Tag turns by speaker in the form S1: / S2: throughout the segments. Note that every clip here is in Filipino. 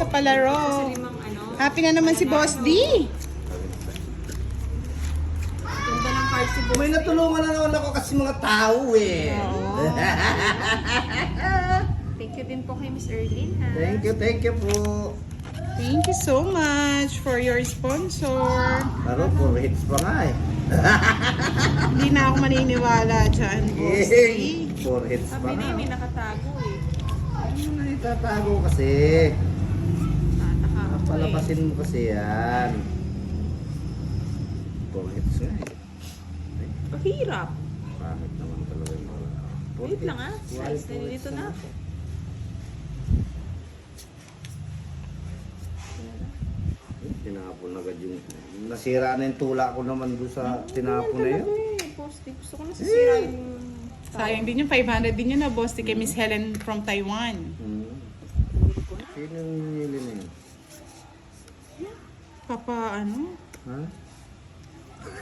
S1: sa palaro.
S2: Ano.
S1: Happy na naman si Boss D.
S2: Ganda ng card si Boss.
S3: May natulungan na naman ako kasi mga tao eh.
S2: Thank you din po kay Miss Erlyn ha.
S3: Thank you, thank you po.
S1: Thank you so much for your sponsor.
S3: Laro, puro hits pa nga eh.
S1: Hindi na ako maniniwala dyan, Boss D.
S3: Yay! Puro hits pa
S2: Sabi
S3: nga.
S2: na may nakatago eh.
S3: Ano na itatago kasi?
S2: Eh.
S3: Palabasin mo kasi yan. Puro hits nga eh.
S2: Mahirap.
S3: Pangit naman talaga yung mga...
S2: Wait lang ah.
S3: Puro
S2: nandito
S3: hits
S2: na ako.
S3: Eh, Tinapon agad yung... Nasira na yung tula ko naman doon sa tinapon na yun.
S2: Eh, Positive. Gusto ko nasisira yung...
S1: Sayang din yung 500 din yun na, Boss D, kay Miss Helen from Taiwan.
S3: Hmm. Sino yung nili na yun?
S1: Papa, ano?
S3: Ha?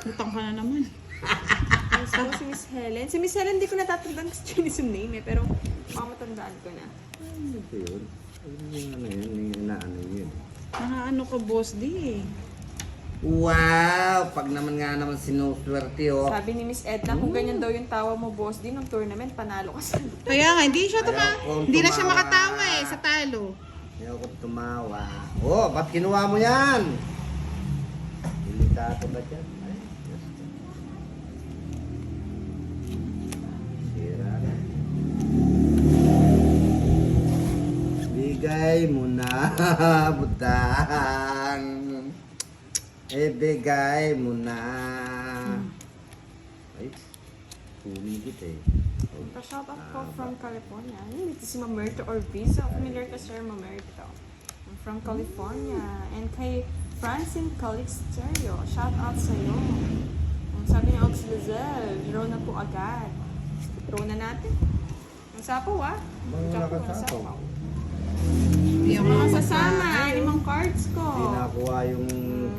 S1: Utang ka na naman.
S2: Ko si Miss Helen. Si Miss Helen, hindi ko natatandaan kasi Chinese yung name eh. Pero mamatandaan ko na.
S3: Ano ba yun? Ano yung ano yun? Yung inaano yun?
S1: Nakaano ka, Boss D eh.
S3: Wow! Pag naman nga naman sinuswerte oh.
S2: Sabi ni Miss Edna, kung ganyan daw yung tawa mo, boss, din ng tournament, panalo ka sa...
S1: Kaya nga, hindi siya tuma
S3: Ayaw kong
S1: hindi na siya
S3: tumawa.
S1: makatawa eh, sa talo.
S3: Ayaw ko tumawa. Oh, ba't kinuha mo yan? Delikado ba dyan? Ay, Diyos ko. Sira na. Bigay mo na, butang. Ibigay mo na. Ay, kita eh.
S2: Pa-shout out ko from California. Ito si Mamerto Orbizo. Familiar ka, Sir Mamerto. I'm from California. And kay Francine Calix Stereo. Shout out sa'yo. Ang sabi ni Ox Lizelle, draw na po agad. Draw na natin. Ang sapaw ah.
S3: Mga
S2: Jack po, ang sapaw.
S1: Hindi ako
S2: Mga
S1: makasama.
S2: sasama, limang cards ko.
S3: Hindi nakuha yung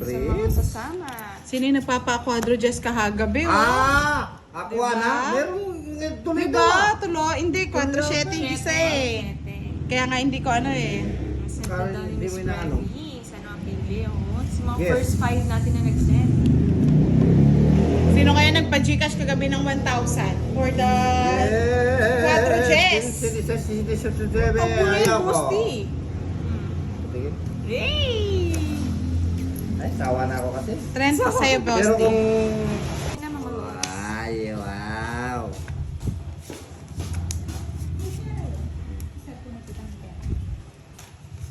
S2: Mm, Sa mga sasama.
S1: Sino yung nagpapa-quadro Jess kahagabi, oh?
S3: Ah! Ako
S1: Diba?
S3: na? Meron tuloy
S1: Diba?
S3: ka.
S1: Tulo, hindi, 4-7 yung isa eh. Kaya nga hindi ko ano eh.
S2: Daw ni
S3: hindi mo inaano.
S2: Ano ang pili? Oh, sa mga
S3: Yes.
S2: first five natin na nag-send.
S1: Sino kaya nagpa-gcash kagabi ng 1,000 for the... Quadro chess.
S2: Ang buhay
S3: Ayaw ko.
S2: Bosti.
S3: Tingin.
S2: Yay!
S3: Ay, sawa na ako kasi.
S1: 30 sa'yo,
S3: Pero
S1: Boss D.
S3: kung...
S2: Hindi naman mag-
S3: Ay, wow.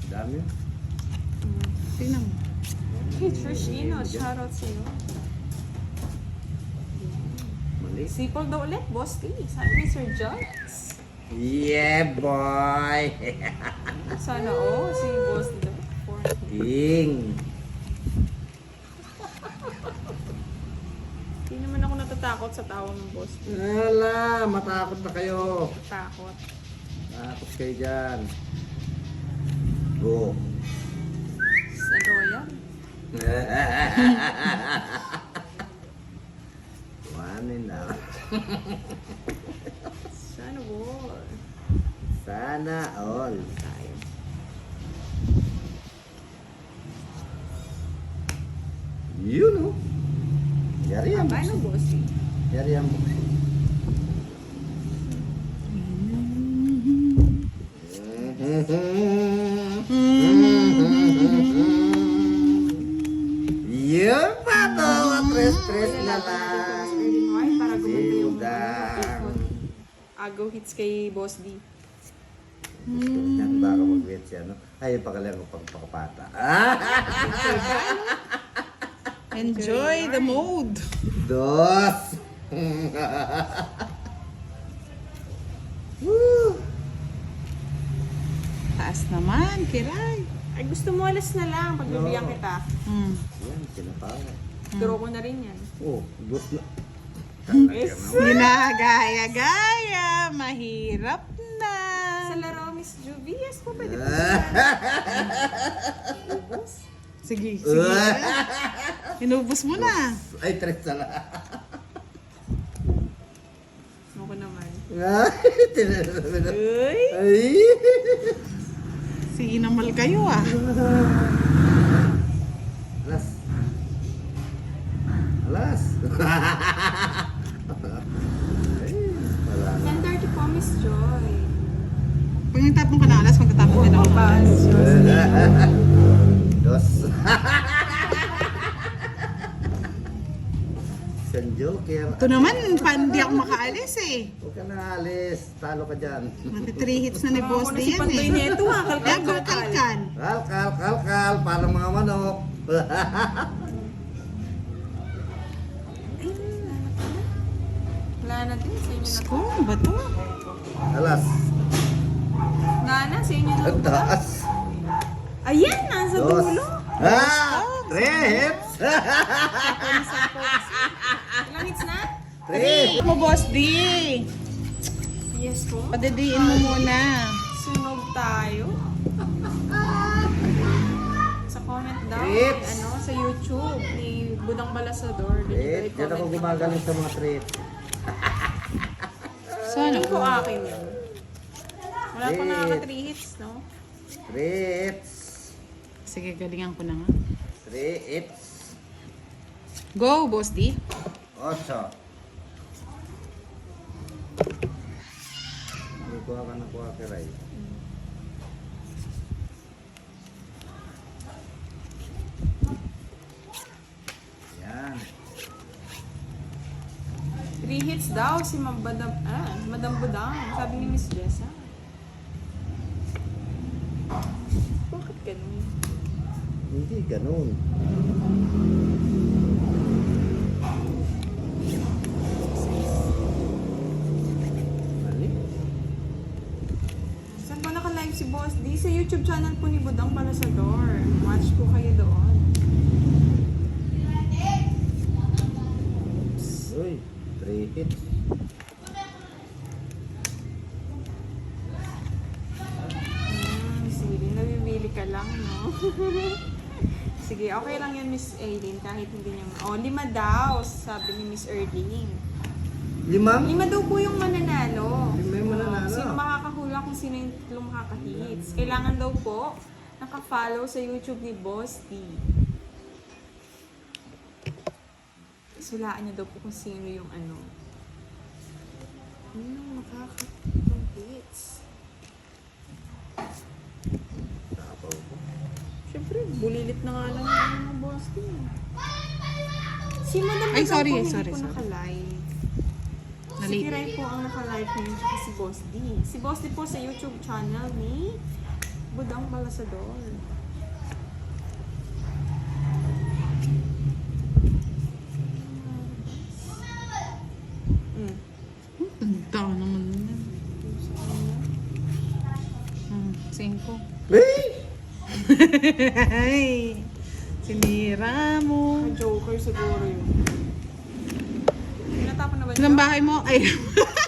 S3: Dami.
S1: Tingnan mo.
S2: Hey, Trish Ino, shoutout sa'yo. Sipol daw ulit, Boss T. Sabi ni Sir Jones.
S3: Yeah, boy.
S2: Sana oh, si Boss daw.
S3: Ding.
S2: Hindi naman ako natatakot sa tawa ng Boss.
S3: Wala, matakot na kayo.
S2: Takot.
S3: Takot kayo dyan. Go. One and out.
S2: Sana all.
S3: Sana all.
S2: Tayo.
S3: Yun oh. Yari ang
S2: T?
S3: Yari ang buksi.
S2: Agaw hits kay Boss D.
S3: Yan baka mag-wet siya, no? Ay, pakalang ko pagpakapata. Ah!
S1: Enjoy the mode.
S3: Dos! Woo!
S1: Taas naman, kiray.
S2: Ay, gusto mo alas na lang pag bibigyan
S3: No.
S2: kita.
S1: Hmm.
S3: Yan, sinapawa.
S2: Draw ko na rin yan.
S3: Oh, dos na.
S2: Yes.
S1: Ginagaya-gaya, mahirap na.
S2: Sa laro, Miss Juvie, yes po, pwede po. Ubus.
S1: Sige, sige. Inubos mo na.
S3: Ay, tres na lang.
S2: Ako naman. Uy!
S3: Ay!
S1: Si inamal kayo ah.
S3: Alas. Alas. Ay, wala na.
S2: 10.30 po, Miss Joy.
S1: Pag nagtapon ka na alas, magtatapon din ako.
S3: Dos. San Joker.
S1: Ito naman, hindi ako makaalis eh.
S3: Huwag ka na alis. Talo ka dyan.
S1: Mati 3 hits na ni Boss
S2: Ako na
S1: yan
S2: Pantoy
S1: eh.
S2: Neto ah.
S1: Kaya
S2: Kalkal, kalkal.
S1: kalkalkan.
S3: Kal, kal, kal, kal. Parang mga manok.
S2: Wala na din sa inyo na
S1: Ko, ano ba to?
S3: Alas.
S2: Sa inyo na
S3: Ang taas.
S2: Ayan, nasa
S3: Dos.
S2: dulo.
S3: Ah! Three hits!
S2: Ilang hits na?
S3: Three!
S1: Mo, Boss D.
S2: Yes po.
S1: Padadiin mo muna.
S2: Sunog tayo. Sa comment daw,
S3: Trips.
S2: ano, sa YouTube ni Budang Balasador.
S3: Hit. Yan ako gumagaling sa mga trip.
S1: Sana
S2: Ano ko
S1: po.
S2: akin yun? Wala pa
S3: Hit.
S2: nakaka 3 hits, no?
S3: Three hits.
S1: Sige, galingan ko na nga.
S3: Three hits.
S1: Go, Boss D.
S3: Ocho. Kuha ka na kuha ka Ray. Yan.
S2: 3 hits daw si Madam, ah, Madam Budang. Sabi ni Miss Jessa. Ganun?
S3: Hindi ganun.
S2: Saan ba naka-live si Boss D? Sa YouTube channel po ni Budang Balasador. Watch po kayo doon.
S3: Uy, three hits.
S2: Hmm, sige, nabibili ka lang, no? sige, okay lang yun, Miss Aileen, kahit hindi niya... Oh, lima daw, sabi ni Miss Erling.
S3: Limang?
S2: Lima daw po yung mananalo.
S3: Lima yung mananalo.
S2: Sino makakahula kung sino yung tatlong makaka-hits. Kailangan daw po naka-follow sa YouTube ni Boss D. Sulaan niyo daw po kung sino yung ano. Ano yung makaka-tatlong hits?
S3: Tapaw ko.
S2: Siyempre, bulilit na nga lang yung mga boss D. Si Madam
S1: Ay, sorry,
S2: po, hindi
S1: sorry,
S2: po
S1: sorry.
S2: naka-live. Si
S1: Nalate.
S2: Kiray po ang naka-live ngayon tsaka si Boss D. Si Boss D po sa YouTube channel ni Budang Balasador. Mm.
S1: Ang tao naman yan. Hmm, cinco.
S3: Hey!
S1: Ay, sinira mo.
S2: Joker siguro yun. Natapon na ba
S1: Ilang bahay mo? Ay,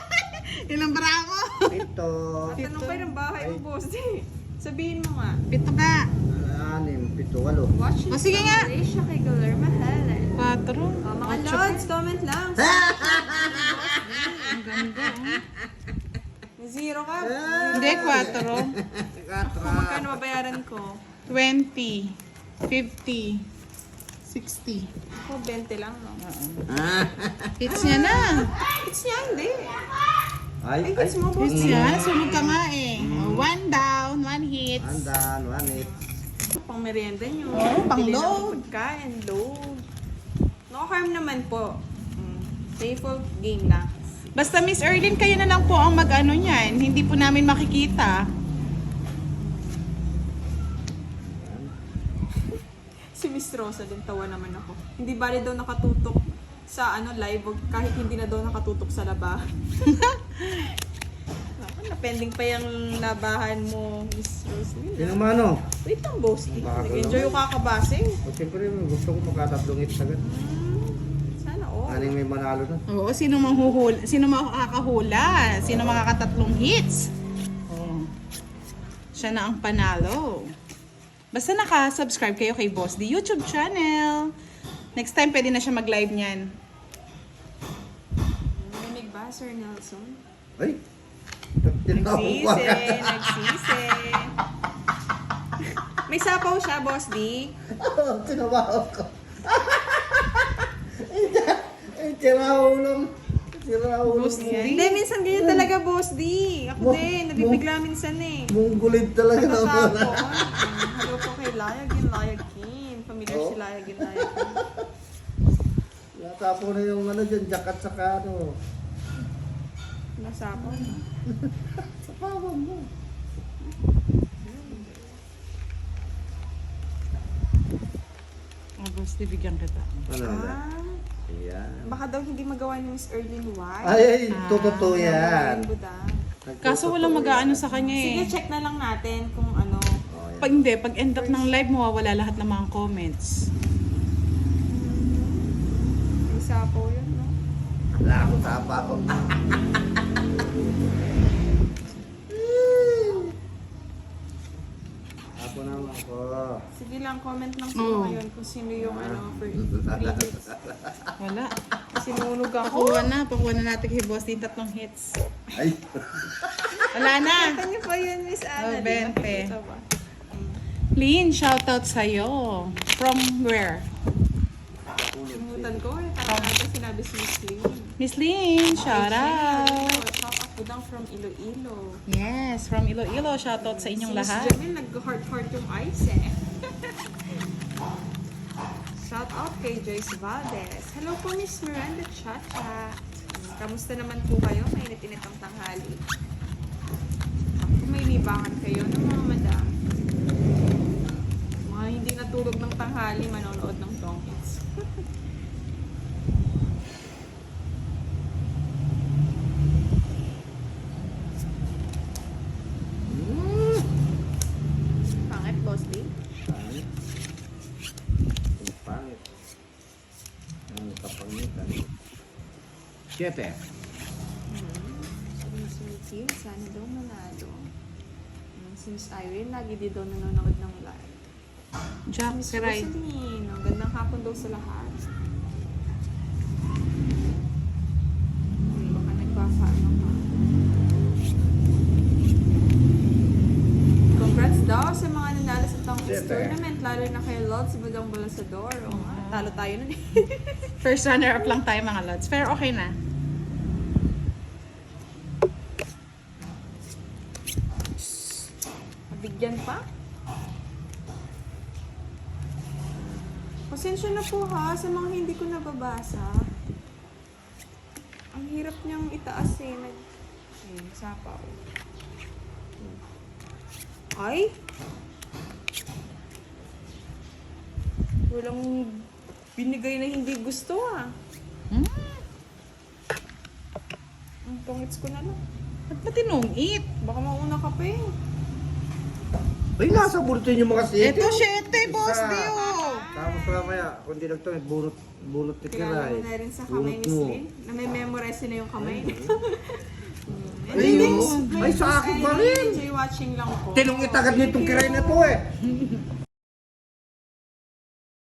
S1: ilang bara mo?
S3: Pito.
S2: Tanong pa ng bahay mo, Boss. Sabihin mo nga.
S1: Pito ka.
S3: Anim, pito, walo.
S2: Watch
S1: O, sige nga.
S2: Malaysia kay Guillermo Helen.
S1: Quatro.
S2: Oh, mga
S1: Ocho.
S2: lods, comment lang.
S1: Ang ganda. oh.
S2: Zero ka.
S1: Hindi, quatro.
S2: Kung magkano babayaran ko?
S1: 20, 50, 60.
S2: Ako, 20 lang, no?
S1: Hits niya na.
S2: It's niya, hindi.
S3: Ay,
S2: Ay, gets mo, boss.
S1: Hits niya. Sunog ka nga eh. One down, one hits.
S3: Andan, one hit.
S2: Pang merienda nyo.
S1: Oo, pang
S2: Bili ng
S1: load.
S2: Pagkain, load. No harm naman po. Mm. Playful game lang.
S1: Basta Miss Erlyn, kayo na lang po ang mag-ano niyan. Hindi po namin makikita.
S2: Si Miss Rosa din, tawa naman ako. Hindi bali daw nakatutok sa ano live kahit hindi na daw nakatutok sa labahan. Ako, napending pa yung labahan mo, Miss Roslyn.
S3: Sino mano?
S2: Wait lang, boss.
S3: Baka
S2: Nag-enjoy yung kakabasing.
S3: O siyempre, gusto ko makatatlong hits agad.
S2: Hmm, sana all.
S3: Aning may manalo na.
S1: Oo, sino manghuhula? Sino makakahula? Sino makakatatlong hits? Oh. Siya na ang panalo. Basta naka-subscribe kayo kay Boss D YouTube channel. Next time pwede na siya mag-live niyan.
S2: Narinig ba, Sir Nelson?
S3: Ay!
S2: Nagsisi, nagsisi. May sapaw siya, Boss D.
S3: Tinabaho ko. Eh, tiraho lang. Lang.
S1: Boss D.
S2: Hindi, minsan ganyan talaga, Boss D. Ako din, nabibigla minsan eh.
S3: Munggulid talaga na
S2: Nakasapon.
S3: wala.
S2: Mm, Hello po kay Layagin, Layagin. Familiar
S3: Oh.
S2: si Layagin, Layagin.
S3: Natapo na yung ano dyan, jacket saka ano.
S2: Nasapon.
S3: Sa pawang mo.
S1: Oh, boss, di bigyan kita.
S3: Ano na?
S2: Ah,
S3: Ayan.
S2: baka daw hindi magawa ni Miss Erlyn White.
S3: Ay, ay, totoo
S2: Gagawin
S3: yan.
S1: Kaso walang mag-aano sa kanya
S2: Sige,
S1: eh.
S2: check na lang natin kung.
S1: Pag hindi, pag end up ng live, mawawala lahat ng mga comments.
S2: May sapaw yun, no?
S3: Wala akong tapa ko. Ako naman ako.
S2: Sige lang, comment lang sila
S1: Oo.
S2: ngayon kung sino yung ano, hits.
S1: Wala.
S2: Sinunog ako.
S1: Pakuha na. Pakuha na natin kay boss din tatlong hits.
S3: Ay,
S1: Wala na.
S2: Niyo ba yun, Miss Ana?
S1: Oh,
S2: Di
S1: bente.
S2: nakikita ba?
S1: Lynn, shoutout sa'yo. From where?
S2: Limutan ko eh. Parang natin sinabi si Miss Lee.
S1: Miss Lynn, shoutout.
S2: Top up budang from Iloilo.
S1: Yes, from Iloilo. Shoutout sa inyong
S2: si
S1: lahat.
S2: Jamil, nag-heart-heart yung ice eh. Shout out kay Joyce Valdez. Hello po Miss Miranda Chacha. Kamusta naman po kayo? Mainit-init ang tanghali. Kung may libangan kayo ng mga madam. Natulog ng tanghali, manonood ng pangit.
S3: Ang kapangitan. Siyete.
S2: Sumisimutin, sana daw manalo. Hmm, Si Miss Irene, lagi di daw nanonood ng live.
S1: Jack.
S2: Rosaline, ang gandang hapon daw sa lahat. Uy, baka nagpapaano ka. Congrats daw sa mga nanalo sa Tongkits
S3: Siyete.
S2: Tournament, lalo na kay Lods Budang Balasador. O nga, talo tayo nun eh.
S1: First runner-up lang tayo mga lods. Pero okay na.
S2: Mabigyan pa? Pasensya na po ha sa mga hindi ko nababasa. Ang hirap niyang itaas eh. Nag... Ayun, sapaw. Ay! Walang binigay na hindi gusto ah.
S1: Hmm?
S2: Ang tungits ko na lang.
S1: Ba't ba tinungit?
S2: Baka mauna ka pa eh.
S3: Ay, nasa bulletin yung mga siyete.
S1: Ito, syete, boss. Dio.
S3: Tapos mamaya, kung di lang ito, bunot, bunot ni
S2: Kilala
S3: Kiray.
S2: mo na rin sa kamay ni. Slim. Na may memorize na yung kamay. Mm.
S3: Ay,
S2: Hindi,
S3: yun.
S2: Miss-
S3: Ay, sa akin pa rin.
S2: Enjoy watching lang po.
S3: Tinong itagad nitong Kiray na to eh.